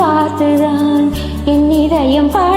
பார்த்துதான் என் இதயம் பார்த்து